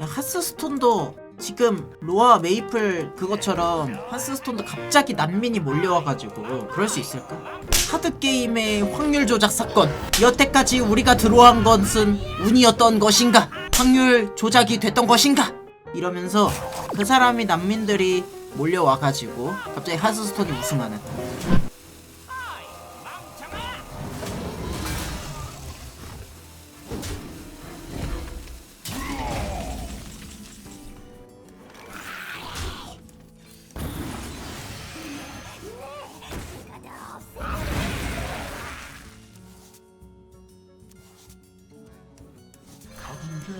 야, 하스스톤도 지금 로아 메이플 그것처럼 하스스톤도 갑자기 난민이 몰려와가지고 그럴 수 있을까? 카드 게임의 확률 조작 사건 여태까지 우리가 들어온 것은 운이었던 것인가? 확률 조작이 됐던 것인가? 이러면서 그 사람이 난민들이 몰려와가지고 갑자기 하스스톤이 우승하는 이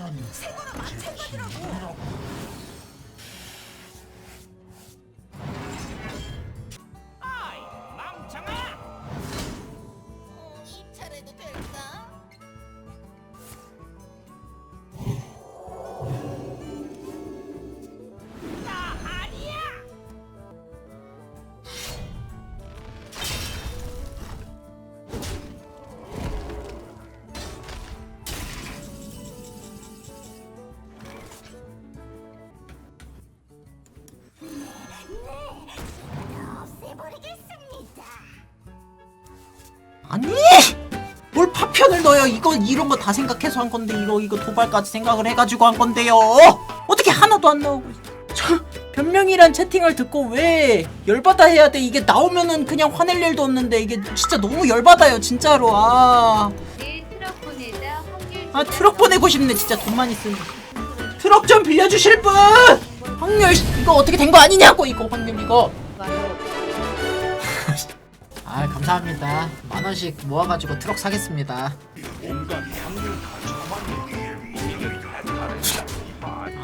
편을 넣어요 이거 이런 거 다 생각해서 한 건데 이거 이거 도발까지 생각을 해가지고 한 건데요. 어떻게 하나도 안 나오고 저 변명이란 채팅을 듣고 왜 열받아 해야 돼? 이게 나오면은 그냥 화낼 일도 없는데 이게 진짜 너무 열받아요 진짜로. 아, 아 트럭 보내고 싶네 진짜 돈만 있으면. 트럭 좀 빌려주실 분! 확률 이거 어떻게 된 거 아니냐고 이거 확률 이거 아 감사합니다. 만 원씩 모아가지고 트럭 사겠습니다.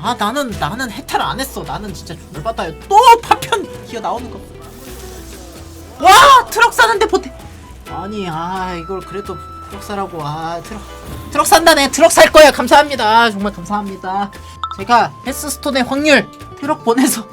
아 나는 나는 해탈 안 했어. 나는 진짜 열받아요. 또 파편 기어 나오는 거 와 트럭 사는데 보태. 아니 아 이걸 그래도 트럭 사라고. 아 트럭 트럭 산다네. 트럭 살 거야. 감사합니다. 정말 감사합니다. 제가 헬스스톤의 확률 트럭 보내서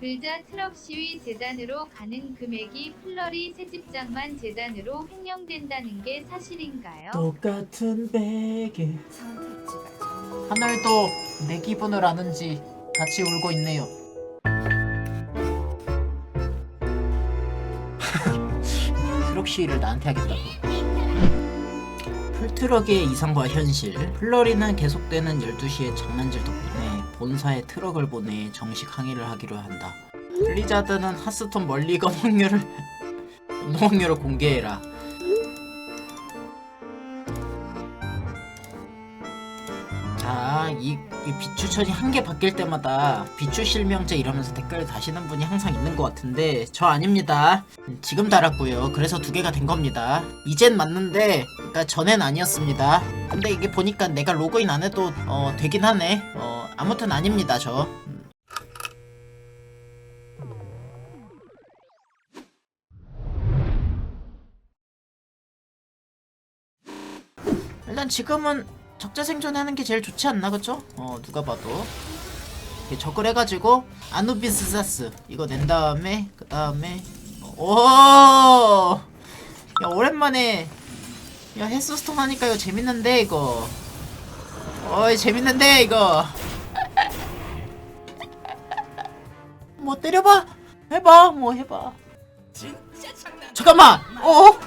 글자 트럭 시위 재단으로 가는 금액이 플러리 새집장만 재단으로 횡령된다는 게 사실인가요? 똑같은 베개 선택지가 정말 하늘도 내 기분을 아는지 같이 울고 있네요. 트럭 시위를 나한테 하겠다고. 풀트럭의 이상과 현실. 플러리는 계속되는 12시의 장난질 덕분에 본사에 트럭을 보내 정식 항의를 하기로 한다. 블리자드는 하스톤 확률을 운동 확률을 공개해라. 자, 이, 이 비추천이 한 개 바뀔 때마다 비추 실명제 이러면서 댓글 다시는 분이 항상 있는 것 같은데 저 아닙니다. 음, 지금 달았고요. 그래서 두 개가 된 겁니다. 이젠 맞는데, 그러니까 전엔 아니었습니다. 근데 이게 보니까 내가 로그인 안 해도 어, 되긴 하네. 어, 아무튼 아닙니다, 저. 음. 일단 지금은 적자 생존하는 게 제일 좋지 않나 그쵸? 어 누가 봐도 적을 해가지고 아누비스 사스 이거 낸 다음에 그 다음에 오! 야 오랜만에 야 헬스스톤 하니까 이거 재밌는데 이거. 어이 재밌는데 이거. 뭐 때려봐. 해봐 뭐 해봐. 잠깐만. 어?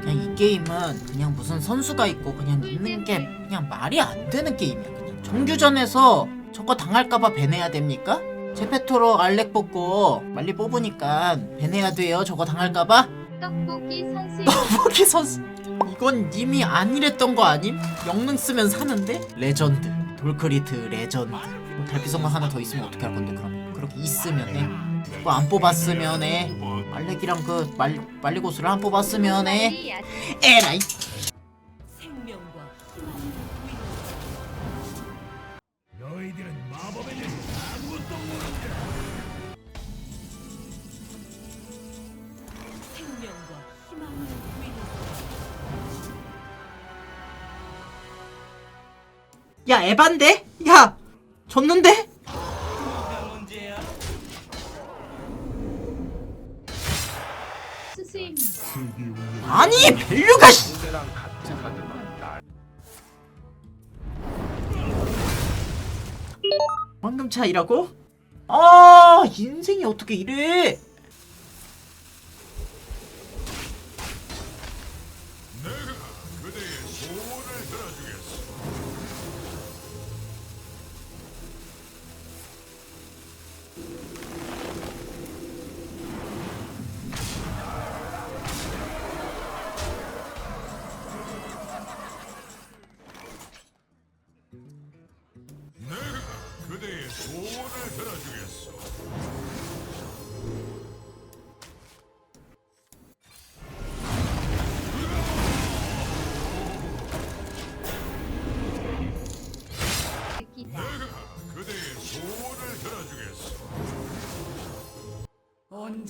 그냥 이 게임은 그냥 무슨 선수가 있고 그냥 있는 게 그냥 말이 안 되는 게임이야 그냥 정규전에서 저거 당할까봐 배내야 됩니까? 제페토로 알렉 뽑고 빨리 뽑으니까 배내야 돼요 저거 당할까봐? 떡볶이 선수 떡볶이 선수 이건 님이 아니랬던 거 아님? 영능 쓰면 사는데? 레전드. 돌크리트 레전드. 뭐 달빛성만 하나 더 있으면 어떻게 할 건데 그럼? 그렇게 있으면 해 그거 안 뽑았으면 해 말레기랑 그 말, 말리고스를 안 뽑았으면 해 에라이 야 에반데? 야 졌는데? 아니 밸류가 씨 방금 차이라고? 아 인생이 어떻게 이래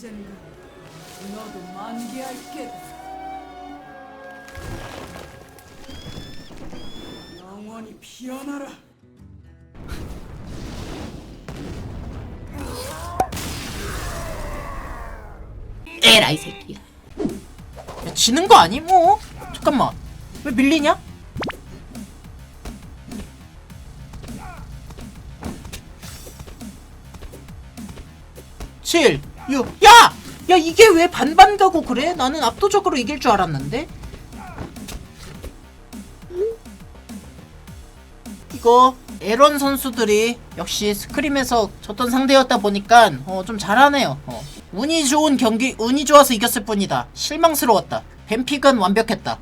언젠가 너도 만개할 게다. 영원히 피어나라. 에라이 새끼야 야 지는 거 아니 뭐 잠깐만 왜 밀리냐? 칠, 육, 야! 야 이게 왜 반반 가고 그래? 나는 압도적으로 이길 줄 알았는데 이거 에런 선수들이 역시 스크림에서 졌던 상대였다 보니까 어, 좀 잘하네요. 어. 운이 좋은 경기, 운이 좋아서 이겼을 뿐이다. 실망스러웠다. 뱀픽은 완벽했다.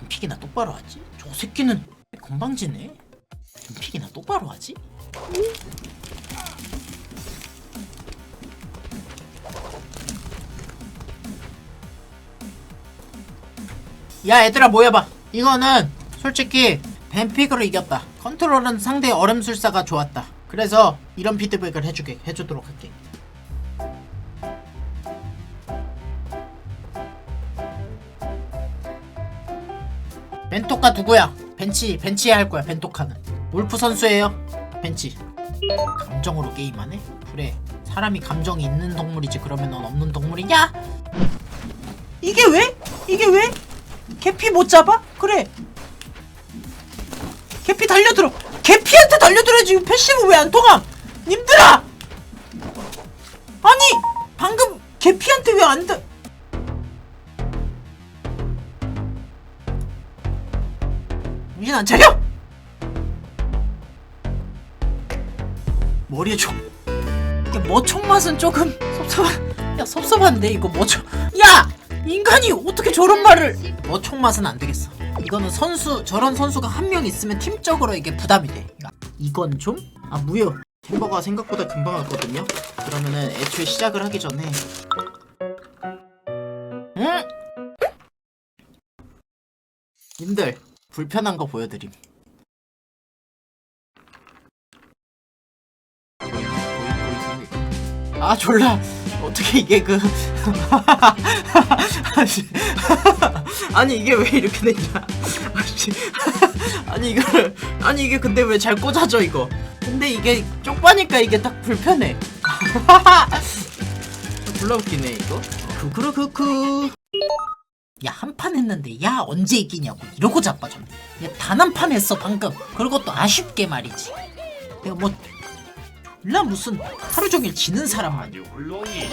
뱀픽이나 똑바로 하지? 저 새끼는 건방지네. 뱀픽이나 똑바로 하지? 야 얘들아 모여봐. 이거는 솔직히 뱀픽으로 이겼다. 컨트롤은 상대 얼음술사가 좋았다. 그래서 이런 피드백을 해주게 해주도록 할게. 벤토카 누구야? 벤치 벤치에 할 거야 벤토카는. 울프 선수예요? 벤치 감정으로 게임하네? 그래 사람이 감정이 있는 동물이지 그러면 넌 없는 동물이냐? 이게 왜? 이게 왜? 개피 못 잡아? 그래. 개피 달려들어. 개피한테 달려들어야지. 패시브 왜 안 통함? 님들아! 아니! 방금 개피한테 왜안 돼? 정신 안 차려? 머리에 총. 머총 맛은 조금 섭섭한. 야 섭섭한데 이거 머총. 야! 인간이 어떻게 저런 말을 머총 맛은 안 되겠어. 이거는 선수 저런 선수가 한 명 있으면 팀적으로 이게 부담이 돼. 이건 좀? 아 무효. 햄버거가 생각보다 금방 왔거든요. 그러면은 애초에 시작을 하기 전에 응? 님들 불편한 거 보여드림. 아 졸라. 어떻게 이게 그. 아니 이게 왜 이렇게 아씨. 아니 이거를 아니 이게 근데 왜 잘 꽂아져 이거? 근데 이게 쪽파니까 이게 딱 불편해. 졸라 웃기네 이거. 크크르크크 야 한 판 했는데 야 언제 이기냐고. 이러고 자빠졌네. 야단 한 판 했어 방금. 그리고 또 아쉽게 말이지. 내가 뭐 졸라 무슨 하루 종일 지는 사람 아니야 물론이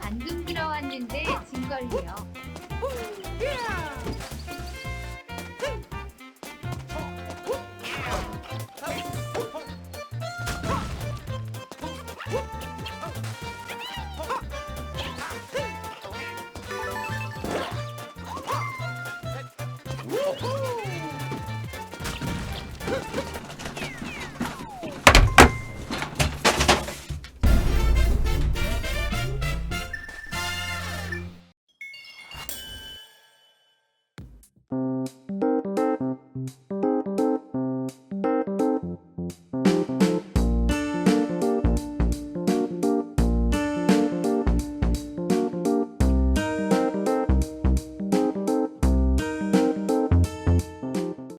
방금 들어왔는데 진 걸요.